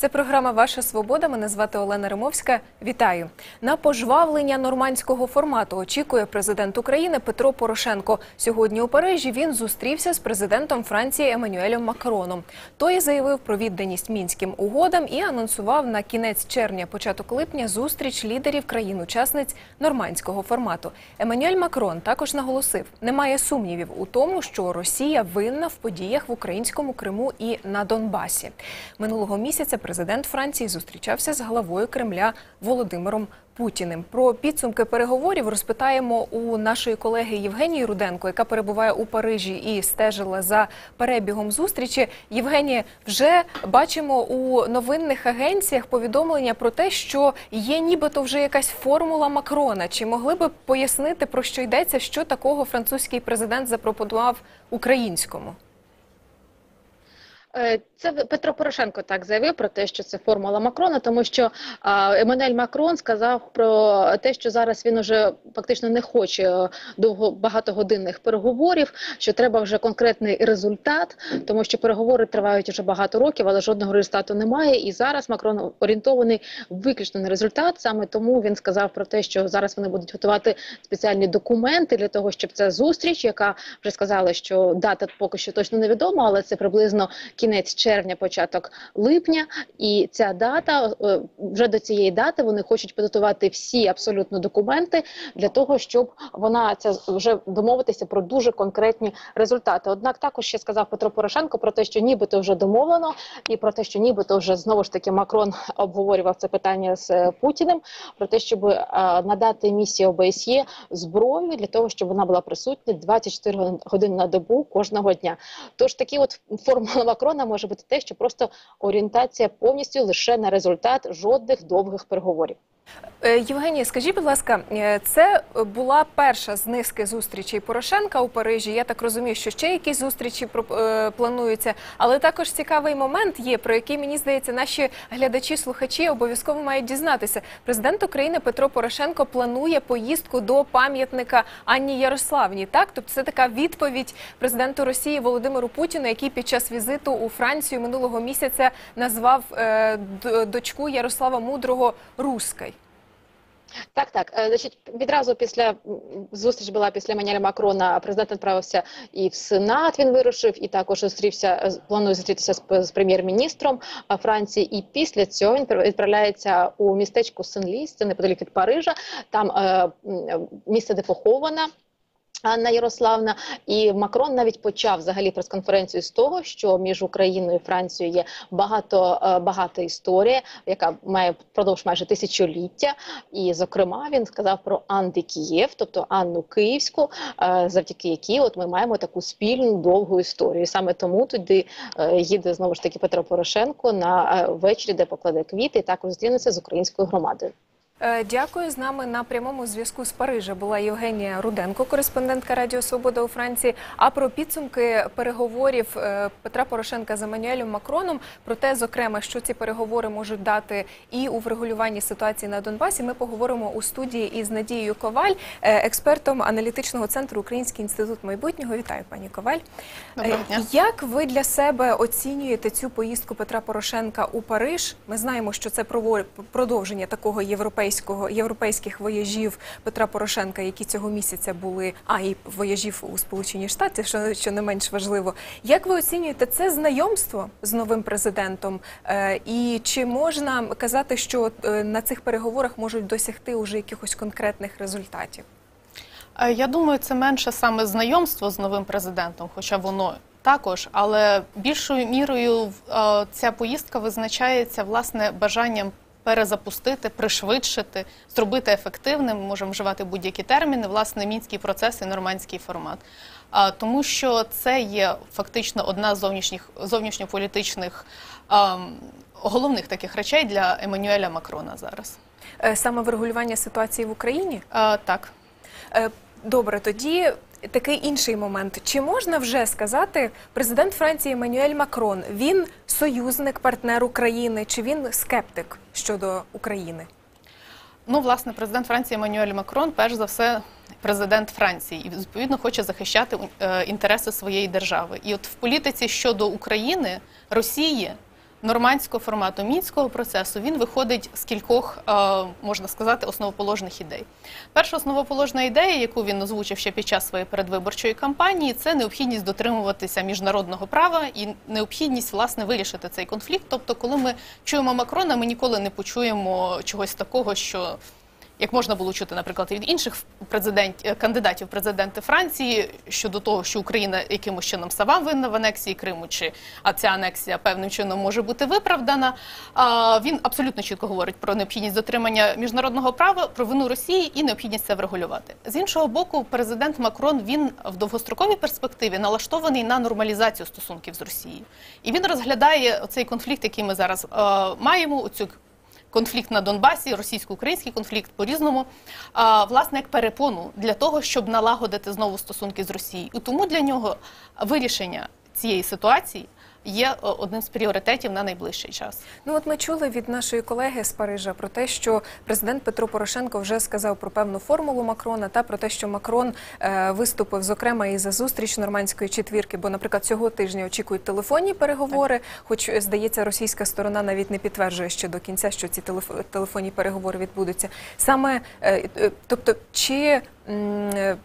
Це програма Ваша Свобода. Мене звати Олена Римовська. Вітаю на пожвавлення нормандського формату. Очікує президент України Петро Порошенко. Сьогодні у Парижі він зустрівся з президентом Франції Еммануелем Макроном. Той заявив про відданість мінським угодам і анонсував на кінець червня, початок липня, зустріч лідерів країн-учасниць нормандського формату. Еммануель Макрон також наголосив, немає сумнівів у тому, що Росія винна в подіях в українському Криму і на Донбасі. Минулого місяця президент Франції зустрічався з главою Кремля Володимиром Путіним. Про підсумки переговорів розпитаємо у нашої колеги Євгенії Руденко, яка перебуває у Парижі і стежила за перебігом зустрічі. Євгенія, вже бачимо у новинних агенціях повідомлення про те, що є нібито вже якась формула Макрона. Чи могли би пояснити про що йдеться, що такого французький президент запропонував українському? Е, це Петро Порошенко так заявив про те, що це формула Макрона, тому що Еммануель Макрон сказав про те, що зараз він уже фактично не хоче е, довго багатогодинних переговорів, що треба вже конкретний результат, тому що переговори тривають вже багато років, але жодного результату немає. І зараз Макрон орієнтований виключно на результат. Саме тому він сказав про те, що зараз вони будуть готувати спеціальні документи для того, щоб ця зустріч, яка вже сказали, що дата поки що точно невідома, але це приблизно кінець червня, початок липня, і ця дата е, вже до цієї дати вони хочуть підготувати всі абсолютно документи для того, щоб вона ця вже домовитися про дуже конкретні результати. Однак також ще сказав Петро Порошенко про те, що нібито вже домовлено, і про те, що нібито вже знову ж таки Макрон обговорював це питання з е, Путіним, про те, щоб е, надати місії ОБСЄ зброю для того, щоб вона була присутня 24 години на добу кожного дня. Тож такі от формула Макрона оборона може бути те, що просто орієнтація повністю лише на результат жодних довгих переговорів. Е, Євгенія, скажіть, будь ласка, е, це була перша з низки зустрічей Порошенка у Парижі. Я так розумію, що ще якісь зустрічі е, плануються, але також цікавий момент є, про який мені здається, наші глядачі, слухачі обов'язково мають дізнатися. Президент України Петро Порошенко планує поїздку до пам'ятника Анні Ярославні. Так, тобто це така відповідь президенту Росії Володимиру Путіну, який під час візиту у Францію минулого місяця назвав дочку Ярослава Мудрого Руською. Так, так. Е, значить, відразу після зустріч була після Маніля Макрона. Президент відправився і в Сенат. Він вирушив, і також зустрівся. Е, планує зустрітися з, з прем'єр-міністром Франції. І після цього він відправляється у містечко Сен-Ліс, це неподалік від Парижа. Там е, місце, де похована. Анна Ярославна і Макрон навіть почав взагалі прес-конференцію з того, що між Україною і Францією є багато е, багата історія, яка має впродовж майже тисячоліття. І, зокрема, він сказав про Анди Києв, тобто Анну Київську, е, завдяки якій от ми маємо таку спільну довгу історію. Саме тому туди е, їде знову ж таки Петро Порошенко на вечері, де покладе квіти, і також зустрінеться з українською громадою. Е, дякую з нами на прямому зв'язку з Парижа. Була Євгенія Руденко, кореспондентка Радіо Свобода у Франції. А про підсумки переговорів е, Петра Порошенка з Еммануелем Макроном про те, зокрема, що ці переговори можуть дати і у врегулюванні ситуації на Донбасі. Ми поговоримо у студії із Надією Коваль, е, експертом аналітичного центру Український інститут майбутнього. Вітаю, пані Коваль. Доброго дня. Як ви для себе оцінюєте цю поїздку Петра Порошенка у Париж? Ми знаємо, що це продовження такого європейського європейського європейських вояжів Петра Порошенка, які цього місяця були, а і вояжів у Сполучені Штати, що що не менш важливо. Як ви оцінюєте це знайомство з новим президентом? Е, і чи можна казати, що е, на цих переговорах можуть досягти уже якихось конкретних результатів? Е, я думаю, це менше саме знайомство з новим президентом, хоча воно також, але більшою мірою ця поїздка визначається власне бажанням перезапустити, пришвидшити, зробити ефективним. Можемо вживати будь-які терміни, власне, мінський процес і нормандський формат. А тому, що це є фактично одна з зовнішніх зовнішньополітичних а, головних таких речей для Еммануеля Макрона зараз. Е, саме врегулювання ситуації в Україні? А, Так. Е, добре, тоді такий інший момент. Чи можна вже сказати, президент Франції Еммануель Макрон він союзник, партнер України, чи він скептик щодо України? Ну, власне, президент Франції Еммануель Макрон, перш за все, президент Франції, і відповідно хоче захищати е, інтереси своєї держави. І от в політиці щодо України, Росії. Нормандського формату мінського процесу він виходить з кількох, е, можна сказати, основоположних ідей. Перша основоположна ідея, яку він озвучив ще під час своєї передвиборчої кампанії, це необхідність дотримуватися міжнародного права і необхідність власне вирішити цей конфлікт. Тобто, коли ми чуємо Макрона, ми ніколи не почуємо чогось такого, що як можна було чути, наприклад, від інших президент, е, кандидатів президенти Франції щодо того, що Україна якимось чином сама винна в анексії Криму, чи а ця анексія певним чином може бути виправдана. А він абсолютно чітко говорить про необхідність дотримання міжнародного права, про вину Росії і необхідність це врегулювати. З іншого боку, президент Макрон він в довгостроковій перспективі налаштований на нормалізацію стосунків з Росією, і він розглядає цей конфлікт, який ми зараз е, маємо. Оцю конфлікт на Донбасі, російсько-український конфлікт по різному, власне, як перепону для того, щоб налагодити знову стосунки з Росією. І тому для нього вирішення цієї ситуації є е, одним з пріоритетів на найближчий час. Ну от ми чули від нашої колеги з Парижа про те, що президент Петро Порошенко вже сказав про певну формулу Макрона та про те, що Макрон е, виступив зокрема і за зустріч нормандської четвірки. Бо, наприклад, цього тижня очікують телефонні переговори. Хоч е, здається, російська сторона навіть не підтверджує ще до кінця, що ці телеф- телефонні переговори відбудуться. Саме е, е, тобто, чи м, е,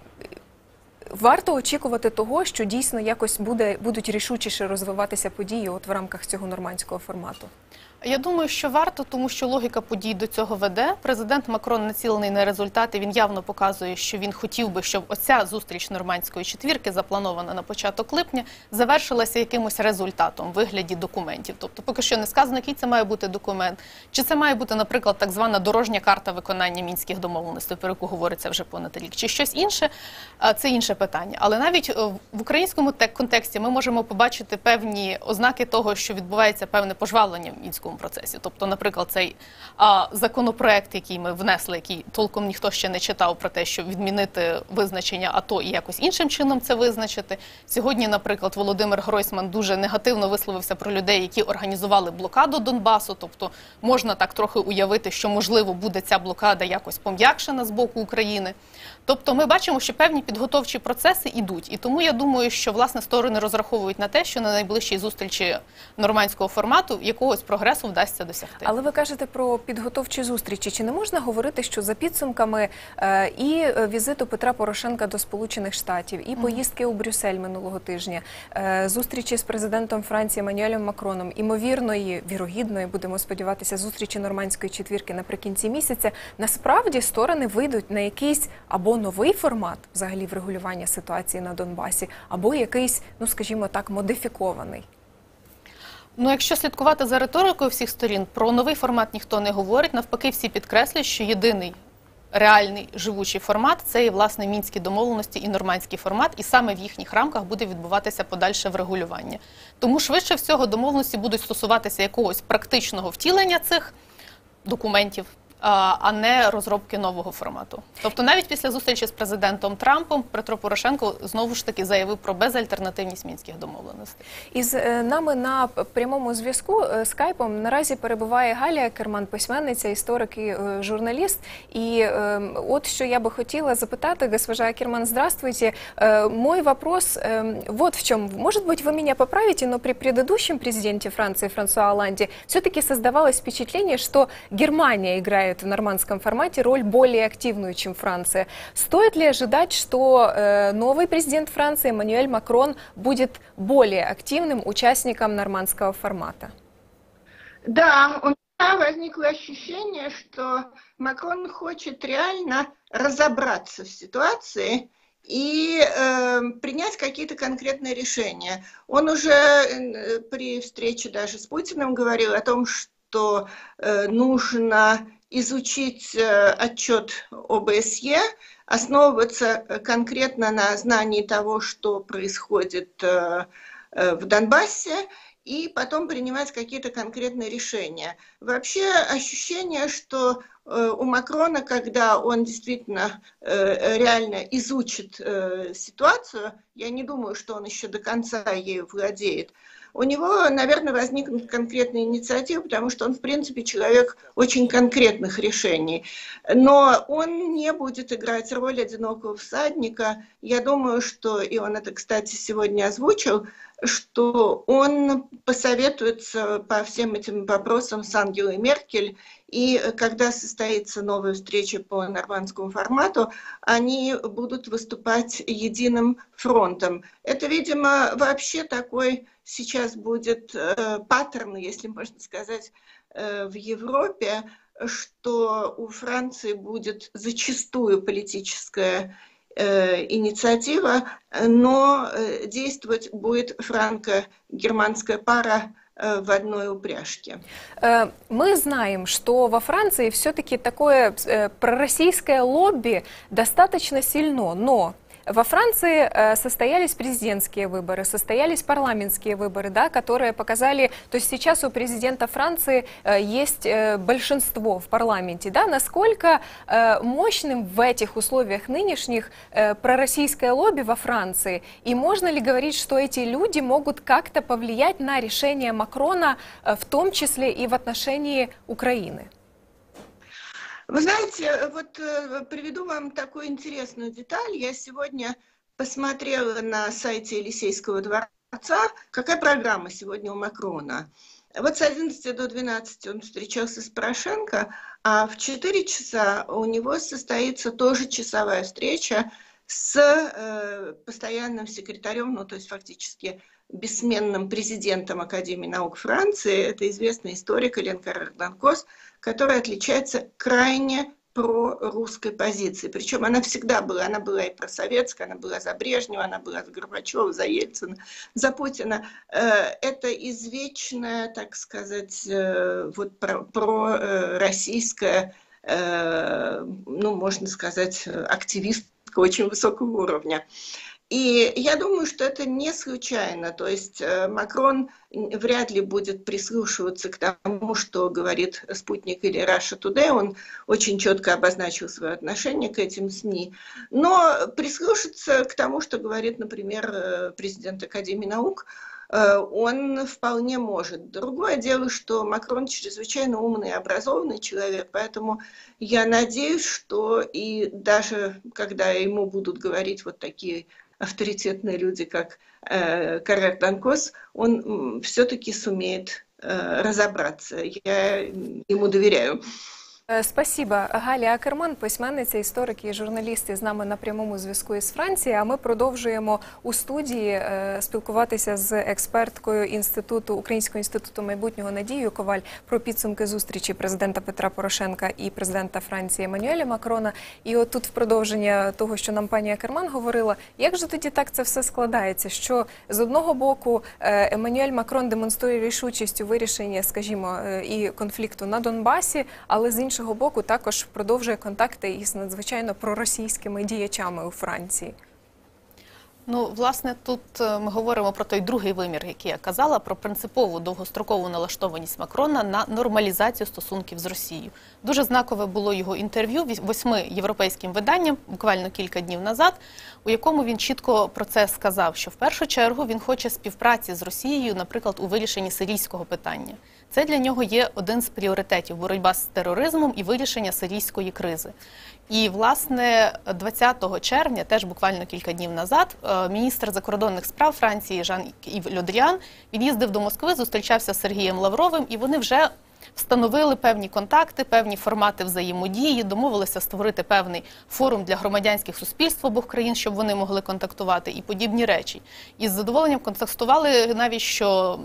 Варто очікувати того, що дійсно якось буде будуть рішучіше розвиватися події от в рамках цього нормандського формату. Я думаю, що варто, тому що логіка подій до цього веде. Президент Макрон націлений на результати. Він явно показує, що він хотів би, щоб оця зустріч нормандської четвірки, запланована на початок липня, завершилася якимось результатом вигляді документів. Тобто, поки що не сказано, який це має бути документ, чи це має бути, наприклад, так звана дорожня карта виконання мінських домовленостей, про яку говориться вже понад рік, чи щось інше. Це інше питання. Але навіть е, в українському контексті ми можемо побачити певні ознаки того, що відбувається певне пожвавлення в мінському процесі. Тобто, наприклад, цей а, законопроект, який ми внесли, який толком ніхто ще не читав про те, щоб відмінити визначення АТО і якось іншим чином це визначити. Сьогодні, наприклад, Володимир Гройсман дуже негативно висловився про людей, які організували блокаду Донбасу. Тобто можна так трохи уявити, що можливо буде ця блокада якось пом'якшена з боку України. Тобто, ми бачимо, що певні підготовчі процеси йдуть, і тому я думаю, що власне сторони розраховують на те, що на найближчій зустрічі нормандського формату якогось прогресу вдасться досягти. Але ви кажете про підготовчі зустрічі. Чи не можна говорити, що за підсумками е, і е, візиту Петра Порошенка до Сполучених Штатів, і поїздки у Брюссель минулого тижня, е, зустрічі з президентом Франції Еммануелем Макроном, імовірної, вірогідної, будемо сподіватися, зустрічі нормандської четвірки наприкінці місяця, насправді сторони вийдуть на якийсь або новий формат взагалі врегулювання ситуації на Донбасі, або якийсь, ну скажімо так, модифікований. Ну, якщо слідкувати за риторикою всіх сторін, про новий формат ніхто не говорить. Навпаки, всі підкреслюють, що єдиний реальний живучий формат це і власне мінські домовленості і нормандський формат, і саме в їхніх рамках буде відбуватися подальше врегулювання. Тому швидше всього домовленості будуть стосуватися якогось практичного втілення цих документів а а не розробки нового формату. Тобто, навіть після зустрічі з президентом Трампом Петро Порошенко знову ж таки заявив про безальтернативність мінських домовленостей. Із е, нами на п- прямому зв'язку е, скайпом наразі перебуває Галя Керман, письменниця, історик і е, журналіст. І е, от что я бы хотела запытать, госпожа Керман, здравствуйте. Э, Мой вопрос э, вот в чем. Может быть, вы меня поправите, но при предыдущем президенте Франции Франсуа Оланде все-таки создавалось впечатление, что Германия играет в нормандском формате роль более активную, чем Франция. Стоит ли ожидать, что э, новый президент Франции Эммануэль Макрон будет более активным участником нормандского формата? Да, у меня возникло ощущение, что Макрон хочет реально разобраться в ситуации и э, принять какие-то конкретные решения. Он уже э, при встрече даже с Путиным говорил о том, что э, нужно изучить э, отчет ОБСЕ, основываться э, конкретно на знании того, что происходит э, в Донбассе, и потом принимать какие-то конкретные решения. Вообще ощущение, что у Макрона, когда он действительно реально изучит ситуацию, я не думаю, что он еще до конца ею владеет, у него, наверное, возникнут конкретные инициативы, потому что он, в принципе, человек очень конкретных решений. Но он не будет играть роль одинокого всадника. Я думаю, что, и он это, кстати, сегодня озвучил, что он посоветуется по всем этим вопросам с Ангелой Меркель, и когда состоится новая встреча по нормандскому формату, они будут выступать единым фронтом. Это, видимо, вообще такой сейчас будет э, паттерн, если можно сказать, э, в Европе, что у Франции будет зачастую политическая э, инициатива, но э, действовать будет франко-германская пара э, в одной упряжке. Э, Мы знаем, что во Франции все-таки такое э, пророссийское лобби достаточно сильно, но во Франции э, состоялись президентские выборы, состоялись парламентские выборы, да, которые показали, то есть сейчас у президента Франции э, есть э, большинство в парламенте, да, насколько мощным в этих условиях нынешних пророссийское лобби во Франции, и можно ли говорить, что эти люди могут как-то повлиять на решение Макрона, в том числе и в отношении Украины? Вы знаете, вот э, приведу вам такую интересную деталь. Я сегодня посмотрела на сайте Елисейского дворца, какая программа сегодня у Макрона. Вот с 11 до 12 он встречался с Порошенко, а в 4 часа у него состоится тоже часовая встреча с э, постоянным секретарем, ну то есть фактически бессменным президентом Академии наук Франции, это известный историк Элен Карр-Данкос, которая отличается крайне прорусской позицией. Причем она всегда была, она была и просоветская, она была за Брежнева, она была за Горбачева, за Ельцина, за Путина. Э, Это извечная, так сказать, э, вот про, про э, российская, ну, можно сказать, активистка очень высокого уровня. И я думаю, что это не случайно. То есть э, Макрон вряд ли будет прислушиваться к тому, что говорит «Спутник» или «Раша Today». Он очень четко обозначил свое отношение к этим СМИ. Но прислушаться к тому, что говорит, например, э, президент Академии наук, э, он вполне может. Другое дело, что Макрон чрезвычайно умный и образованный человек, поэтому я надеюсь, что и даже когда ему будут говорить вот такие авторитетные люди, как э, Карер Данкос, он все-таки сумеет э, разобраться. Я ему доверяю. Е, Спасибо. Галя Акерман, письменниця, історик і журналіст, з нами на прямому зв'язку із Франції. А ми продовжуємо у студії е, спілкуватися з експерткою інституту Українського інституту майбутнього Надією Коваль про підсумки зустрічі президента Петра Порошенка і президента Франції Еммануеля Макрона. І от тут в продовження того, що нам пані Акерман говорила, як же тоді так це все складається? Що з одного боку е, Еммануель Макрон демонструє рішучість у вирішенні, скажімо, і конфлікту на Донбасі, але з іншого боку також продовжує контакти із надзвичайно проросійськими діячами у Франції. Ну, власне, тут е, ми говоримо про той другий вимір, який я казала, про принципову довгострокову налаштованість Макрона на нормалізацію стосунків з Росією. Дуже знакове було його інтерв'ю восьми європейським виданням буквально кілька днів назад, у якому він чітко про це сказав, що в першу чергу він хоче співпраці з Росією, наприклад, у вирішенні сирійського питання. Це для нього є один з пріоритетів боротьба з тероризмом і вирішення сирійської кризи. І власне 20 червня, теж буквально кілька днів назад, е, міністр закордонних справ Франції Жан Ів Льодріан він їздив до Москви, зустрічався з Сергієм Лавровим, і вони вже встановили певні контакти, певні формати взаємодії, домовилися створити певний форум для громадянських суспільств обох країн, щоб вони могли контактувати і подібні речі. І з задоволенням контактували навіть що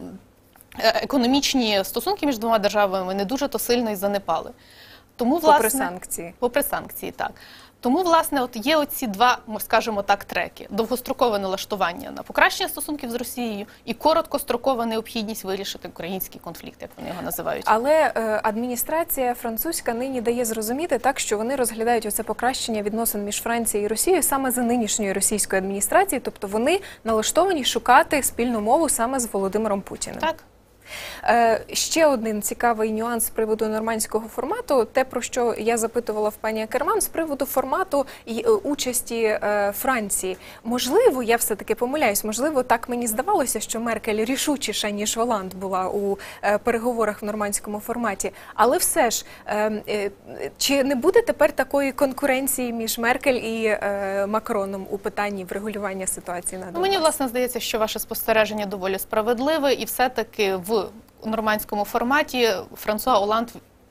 економічні стосунки між двома державами не дуже то сильно і занепали. Тому, власне, Попри санкції. Попри санкції, так. Тому, власне, от є оці два, скажімо так, треки: довгострокове налаштування на покращення стосунків з Росією і короткострокова необхідність вирішити український конфлікт, як вони його називають. Але е, адміністрація французька нині дає зрозуміти так, що вони розглядають оце покращення відносин між Францією і Росією саме за нинішньої російської адміністрації, тобто вони налаштовані шукати спільну мову саме з Володимиром Путіним. Так. Е, ще один цікавий нюанс з приводу нормандського формату, те про що я запитувала в пані Акерман, з приводу формату і е, участі е, Франції. Можливо, я все таки помиляюсь. Можливо, так мені здавалося, що Меркель рішучіша ніж Оланд була у переговорах в нормандському форматі. Але все ж, чи не буде тепер такої конкуренції між Меркель і Макроном у питанні врегулювання ситуації на Ну, мені власне здається, що ваше спостереження доволі справедливе, і все-таки в нормандському форматі Франсуа Оланд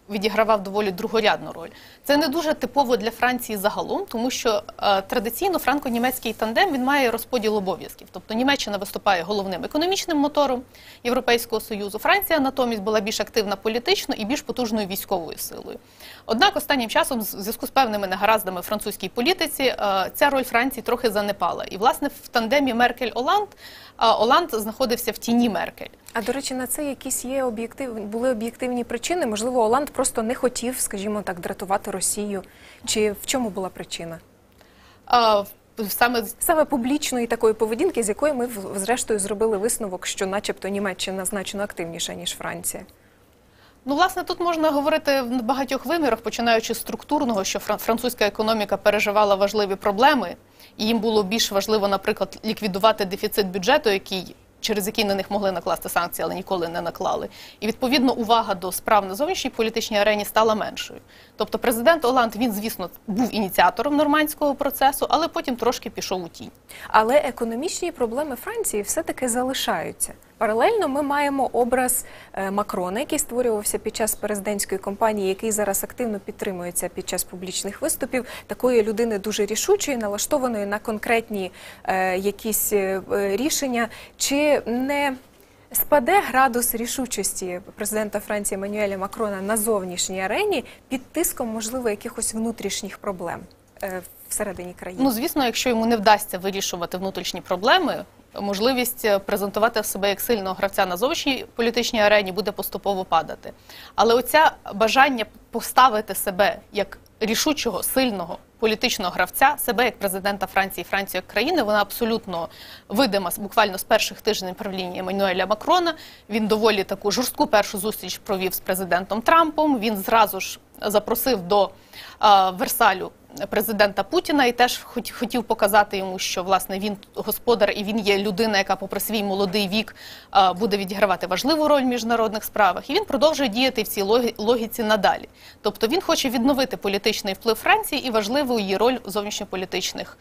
відігравав доволі другорядну роль. Це не дуже типово для Франції загалом, тому що е, традиційно франко-німецький тандем він має розподіл обов'язків. Тобто Німеччина виступає головним економічним мотором Європейського союзу. Франція натомість була більш активна політично і більш потужною військовою силою. Однак останнім часом, в зв'язку з певними негараздами в французькій політиці, е, ця роль Франції трохи занепала. І власне в тандемі Меркель-Оланд е, Оланд знаходився в тіні Меркель. А до речі, на це якісь є об'єктив... були об'єктивні причини. Можливо, Оланд просто не хотів, скажімо так, дратувати Росію. Чи в чому була причина? Е, Саме Саме публічної такої поведінки, з якої ми зрештою зробили висновок, що, начебто, Німеччина значно активніша ніж Франція. Ну, власне, тут можна говорити в багатьох вимірах, починаючи з структурного, що фран- французька економіка переживала важливі проблеми, і їм було більш важливо, наприклад, ліквідувати дефіцит бюджету, який через який на них могли накласти санкції, але ніколи не наклали. І відповідно увага до справ на зовнішній політичній арені стала меншою. Тобто, президент Оланд він, звісно, був ініціатором нормандського процесу, але потім трошки пішов у тінь. Але економічні проблеми Франції все-таки залишаються. Паралельно ми маємо образ е, Макрона, який створювався під час президентської кампанії, який зараз активно підтримується під час публічних виступів. Такої людини дуже рішучої, налаштованої на конкретні е, якісь е, рішення. Чи не спаде градус рішучості президента Франції Еммануеля Макрона на зовнішній арені під тиском, можливо, якихось внутрішніх проблем всередині країни? Ну, звісно, якщо йому не вдасться вирішувати внутрішні проблеми, можливість е, презентувати себе як сильного гравця на зовнішній політичній арені буде поступово падати. Але оця бажання поставити себе як рішучого, сильного політичного гравця, себе як президента Франції, Францію як країни, вона абсолютно видима буквально з перших тижнів правління Еммануеля Макрона. Він доволі таку жорстку першу зустріч провів з президентом Трампом. Він зразу ж запросив до а, Версалю президента Путіна і теж хотів показати йому, що власне він господар і він є людина, яка, попри свій молодий вік, буде відігравати важливу роль в міжнародних справах. І він продовжує діяти в цій логіці надалі. Тобто він хоче відновити політичний вплив Франції і важливу її роль в зовнішньополітичних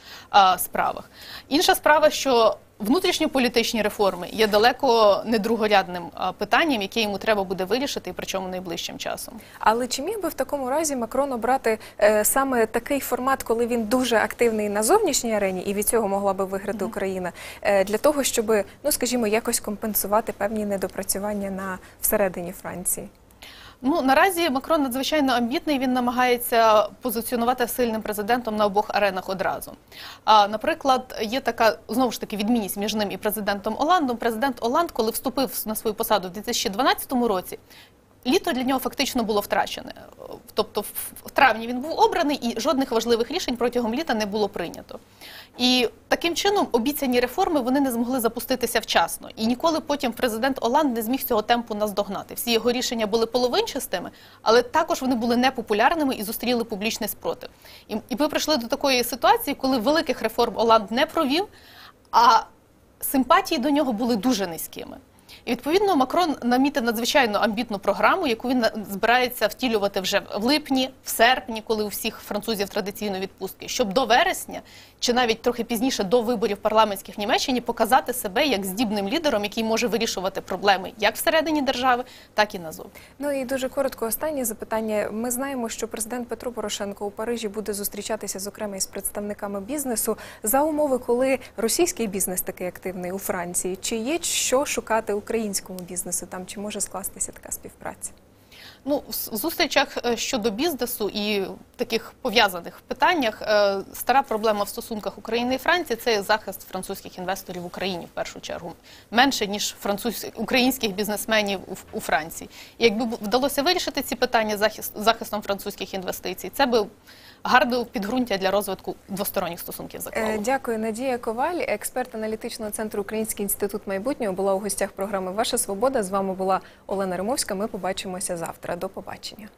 справах. Інша справа, що внутрішньополітичні реформи є далеко не другорядним питанням, яке йому треба буде вирішити, і причому найближчим часом. Але чи міг би в такому разі Макрон обрати е, саме такий формат, коли він дуже активний на зовнішній арені, і від цього могла би виграти Україна, е, для того, щоб, ну скажімо, якось компенсувати певні недопрацювання на всередині Франції? Ну наразі Макрон надзвичайно амбітний. Він намагається позиціонувати сильним президентом на обох аренах одразу. А наприклад, є така знову ж таки відмінність між ним і президентом Оландом. Президент Оланд, коли вступив на свою посаду в 2012 році. Літо для нього фактично було втрачене. Тобто, в- травні він був обраний, і жодних важливих рішень протягом літа не було прийнято. І таким чином обіцяні реформи вони не змогли запуститися вчасно. І ніколи потім президент Оланд не зміг цього темпу наздогнати. Всі його рішення були половинчастими, але також вони були непопулярними і зустріли публічний спротив. І, і ми прийшли до такої ситуації, коли великих реформ Оланд не провів, а симпатії до нього були дуже низькими. І відповідно Макрон намітив надзвичайно амбітну програму, яку він збирається втілювати вже в липні, в серпні, коли у всіх французів традиційно відпустки, щоб до вересня чи навіть трохи пізніше до виборів парламентських в Німеччині показати себе як здібним лідером, який може вирішувати проблеми як всередині держави, так і назовні. Ну і дуже коротко останнє запитання. Ми знаємо, що президент Петро Порошенко у Парижі буде зустрічатися, зокрема, із представниками бізнесу за умови, коли російський бізнес такий активний у Франції. Чи є що шукати українському бізнесу там? Чи може скластися така співпраця? Ну, в зустрічах е, щодо бізнесу і таких пов'язаних питаннях. Е, Стара проблема в стосунках України і Франції це захист французьких інвесторів в Україні в першу чергу менше ніж француз українських бізнесменів у Франції. І якби вдалося вирішити ці питання захист захистом французьких інвестицій, це би гарне підґрунтя для розвитку двосторонніх стосунків. Е, Дякую, Надія Коваль, експерт аналітичного центру Український інститут майбутнього, була у гостях програми Ваша Свобода. З вами була Олена Римовська. Ми побачимося завтра. До побачення.